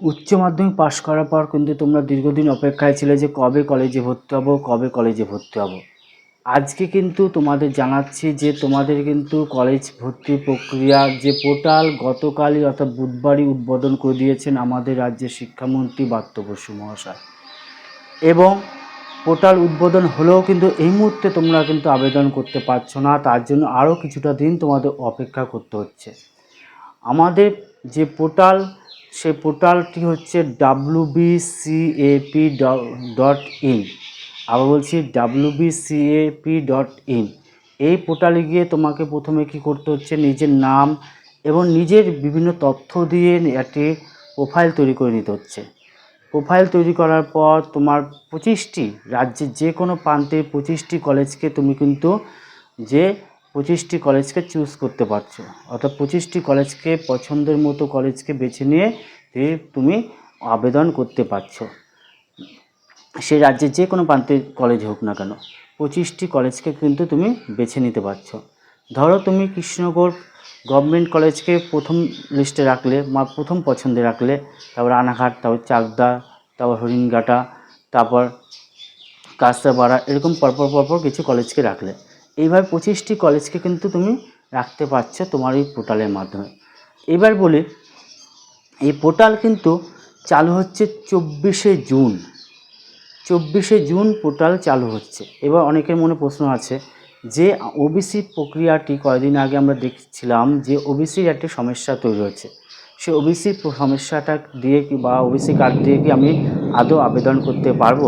উচ্চ মাধ্যমিক পাশ করার পর কিন্তু তোমরা দীর্ঘদিন অপেক্ষায় ছিলে যে কবে কলেজে ভর্তি হব, কবে কলেজে ভর্তি হব। আজকে কিন্তু তোমাদের জানাচ্ছি যে তোমাদের কিন্তু কলেজ ভর্তি প্রক্রিয়া যে পোর্টাল গতকালই অর্থাৎ বুধবারই উদ্বোধন করে দিয়েছেন আমাদের রাজ্যের শিক্ষামন্ত্রী বাত্য বসু মহাশয়। এবং পোর্টাল উদ্বোধন হলেও কিন্তু এই মুহূর্তে তোমরা কিন্তু আবেদন করতে পারছ না, তার জন্য আরও কিছুটা দিন তোমাদের অপেক্ষা করতে হচ্ছে। আমাদের যে পোর্টাল সেই পোর্টালটি হচ্ছে ডাব্লু বিসিএপি ডট ইন আবার বলছি ডাব্লু বিসিএপি ডট ইন এই পোর্টালে গিয়ে তোমাকে প্রথমে কি করতে হচ্ছে, নিজের নাম এবং নিজের বিভিন্ন তথ্য দিয়ে একটি প্রোফাইল তৈরি করে নিতে হচ্ছে। প্রোফাইল তৈরি করার পর তোমার পঁচিশটি রাজ্যের যে কোনো প্রান্তে পঁচিশটি কলেজকে তুমি কিন্তু যে পঁচিশটি কলেজকে চুজ করতে পারছ। অর্থাৎ পঁচিশটি কলেজকে পছন্দের মতো কলেজকে বেছে নিয়ে তুমি আবেদন করতে পারছ। সে রাজ্যের যে কোনো প্রান্তে কলেজ হোক না কেন, পঁচিশটি কলেজকে কিন্তু তুমি বেছে নিতে পারছ। ধরো তুমি কৃষ্ণগড় গভর্নমেন্ট কলেজকে প্রথম লিস্টে রাখলে বা প্রথম পছন্দে রাখলে, তারপর রানাঘাট তারপর চাকদা, তারপর হরিণঘাটা, তারপর কাস্তাপাড়া, এরকম পরপর পরপর কিছু কলেজকে রাখলে। এইভাবে পঁচিশটি কলেজকে কিন্তু তুমি রাখতে পারছ তোমার এই পোর্টালের মাধ্যমে। এবার বলি, এই পোর্টাল কিন্তু চালু হচ্ছে চব্বিশে জুন। চব্বিশে জুন পোর্টাল চালু হচ্ছে। এবার অনেকের মনে প্রশ্ন আছে যে, ওবিসি প্রক্রিয়াটি কয়েকদিন আগে আমরা দেখছিলাম যে ওবিসির একটি সমস্যা তৈরি হচ্ছে। সে ওবিসি সমস্যাটা দিয়ে কি বা ওবিসি কার্ড দিয়ে কি আমি আদৌ আবেদন করতে পারব?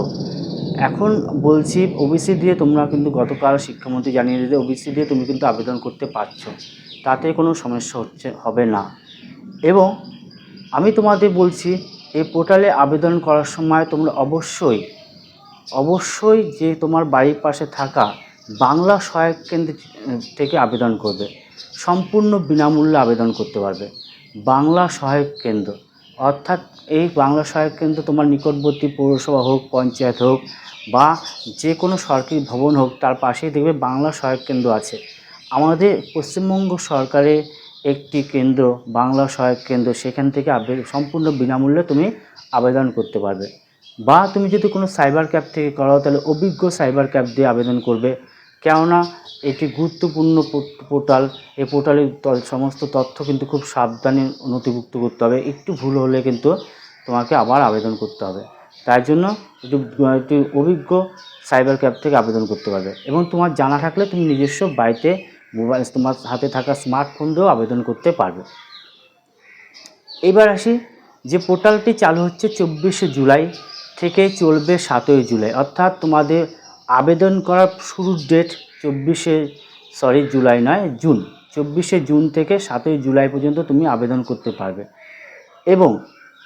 এখন বলছি ওবিসি দিয়ে তোমরা কিন্তু গতকাল শিক্ষামন্ত্রী জানিয়ে দিতে ওবিসি দিয়ে তুমি কিন্তু আবেদন করতে পারছ। তাতে কোনো সমস্যা হচ্ছে, হবে না। এবং আমি তোমাদের বলছি, এই পোর্টালে আবেদন করার সময় তোমরা অবশ্যই অবশ্যই যে তোমার বাড়ির পাশে থাকা বাংলা সহায়ক কেন্দ্র থেকে আবেদন করবে। সম্পূর্ণ বিনামূল্যে আবেদন করতে পারবে। বাংলা সহায়ক কেন্দ্র। অর্থাৎ এই বাংলা সহায়ক কেন্দ্র তোমার নিকটবর্তী পৌরসভা হোক, পঞ্চায়েত হোক বা যে কোনো সরকারি ভবন হোক, তার পাশেই দেখবে বাংলা সহায়ক কেন্দ্র আছে। আমাদের পশ্চিমবঙ্গ সরকারের একটি কেন্দ্র, বাংলা সহায়ক কেন্দ্র, সেখান থেকে সম্পূর্ণ বিনামূল্যে তুমি আবেদন করতে পারবে। বা তুমি যদি কোনো সাইবার ক্যাব থেকে করো তাহলে অভিজ্ঞ সাইবার ক্যাব দিয়ে আবেদন করবে। কেননা এটি গুরুত্বপূর্ণ পোর্ট- পোর্টাল। এই পোর্টালের সমস্ত তথ্য কিন্তু খুব সাবধানে নথিভুক্ত করতে হবে। একটু ভুল হলে কিন্তু তোমাকে আবার আবেদন করতে হবে। তাই জন্য একটু একটু অভিজ্ঞ সাইবার ক্যাব থেকে আবেদন করতে পারবে। এবং তোমার জানা থাকলে তুমি নিজস্ব বাড়িতে মোবাইল, তোমার হাতে থাকা স্মার্টফোন দিয়েও আবেদন করতে পারবে। এবার আসি, যে পোর্টালটি চালু হচ্ছে চব্বিশে জুলাই থেকে চলবে সাতই জুলাই। অর্থাৎ তোমাদের আবেদন করার শুরুর ডেট চব্বিশে সরি জুলাই নয়, জুন। চব্বিশে জুন থেকে সাতই জুলাই পর্যন্ত তুমি আবেদন করতে পারবে। এবং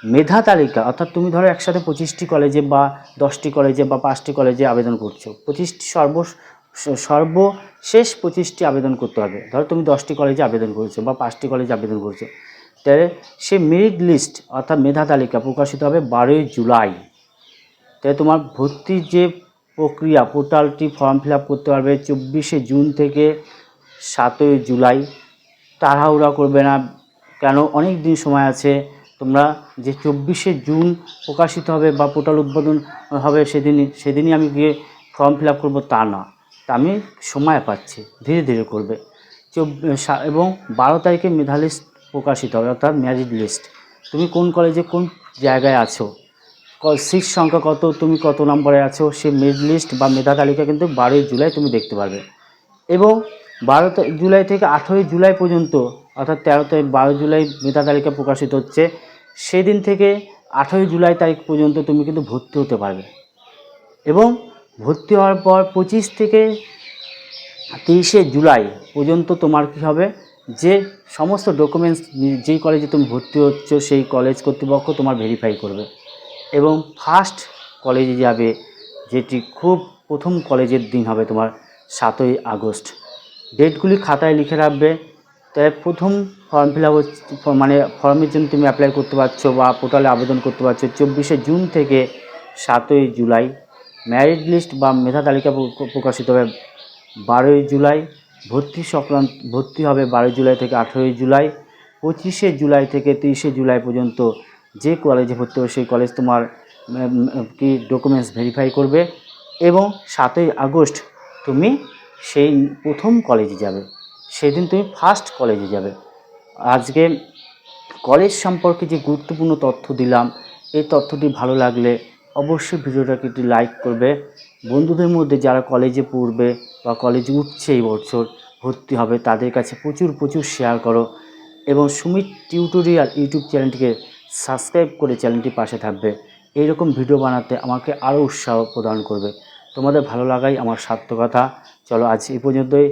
মেধা তালিকা, অর্থাৎ তুমি ধরো একসাথে পঁচিশটি কলেজে বা দশটি কলেজে বা পাঁচটি কলেজে আবেদন করছ। পঁচিশটি সর্ব সর্বশেষ পঁচিশটি আবেদন করতে হবে। ধরো তুমি দশটি কলেজে আবেদন করেছ বা পাঁচটি কলেজে আবেদন করেছ। তাহলে সে মেরিট লিস্ট অর্থাৎ মেধা তালিকা প্রকাশিত হবে বারোই জুলাই। তাই তোমার ভর্তির যে প্রক্রিয়া পোর্টালটি ফর্ম ফিল করতে পারবে চব্বিশে জুন থেকে সাতই জুলাই। তাড়াহুড়া করবে না, কেন? অনেক দিন সময় আছে। তোমরা যে চব্বিশে জুন প্রকাশিত হবে বা পোর্টাল উদ্বোধন হবে সেদিনই সেদিনই আমি গিয়ে ফর্ম ফিল আপ করব তা না। তা আমি সময় পাচ্ছি, ধীরে ধীরে করবে। এবং বারো তারিখে মেধা লিস্ট প্রকাশিত হবে, অর্থাৎ ম্যারিট লিস্ট। তুমি কোন কলেজে কোন জায়গায় আছো? সিট সংখ্যা কত, তুমি কত নম্বরে আছো, সে মেরিট লিস্ট বা মেধা তালিকা কিন্তু বারোই জুলাই তুমি দেখতে পারবে। এবং বারো জুলাই থেকে আঠেরোই জুলাই পর্যন্ত, অর্থাৎ তেরো তারিখ বারো জুলাই মেধা তালিকা প্রকাশিত হচ্ছে, সেদিন থেকে আঠেরোই জুলাই তারিখ পর্যন্ত তুমি কিন্তু ভর্তি হতে পারবে। এবং ভর্তি হওয়ার পর পঁচিশ থেকে তিরিশে জুলাই পর্যন্ত তোমার কী হবে? যে সমস্ত ডকুমেন্টস যেই কলেজে তুমি ভর্তি হচ্ছ, সেই কলেজ কর্তৃপক্ষ তোমার ভেরিফাই করবে। এবং ফার্স্ট কলেজে যাবে, যেটি খুব প্রথম কলেজের দিন হবে তোমার সাতই আগস্ট। ডেটগুলি খাতায় লিখে রাখবে। তাই প্রথম ফর্ম ফিল আপ মানে ফর্মের জন্য তুমি অ্যাপ্লাই করতে পারছ বা পোর্টালে আবেদন করতে পারছ চব্বিশে জুন থেকে সাতই জুলাই। ম্যারিট লিস্ট বা মেধা তালিকা প্রকাশিত হবে বারোই জুলাই। ভর্তি সংক্রান্ত, ভর্তি হবে বারোই জুলাই থেকে আঠেরোই জুলাই। পঁচিশে জুলাই থেকে তিরিশে জুলাই পর্যন্ত যে কলেজে ভর্তি হবে সেই কলেজ তোমার কি ডকুমেন্টস ভেরিফাই করবে এবং সাতই আগস্ট তুমি সেই প্রথম কলেজে যাবে। সেদিন তুমি ফার্স্ট কলেজে যাবে। আজকে কলেজ সম্পর্কে যে গুরুত্বপূর্ণ তথ্য দিলাম, এই তথ্যটি ভালো লাগলে অবশ্যই ভিডিওটাকে একটু লাইক করবে। বন্ধুদের মধ্যে যারা কলেজে পড়বে বা কলেজে উঠছে এই বছর, ভর্তি হবে, তাদের কাছে প্রচুর প্রচুর শেয়ার করো। এবং সুমিত টিউটোরিয়াল ইউটিউব চ্যানেলটিকে সাবস্ক্রাইব করে চ্যানেলটি পাশে থাকবে। এইরকম ভিডিও বানাতে আমাকে আরও উৎসাহ প্রদান করবে। তোমাদের ভালো লাগাই আমার সার্থকতা। চলো আজ এই পর্যন্তই।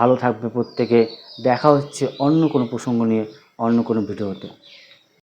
ভালো থাকবে প্রত্যেকে। দেখা হচ্ছে অন্য কোনো প্রসঙ্গ নিয়ে, অন্য কোনো ভিডিওতে।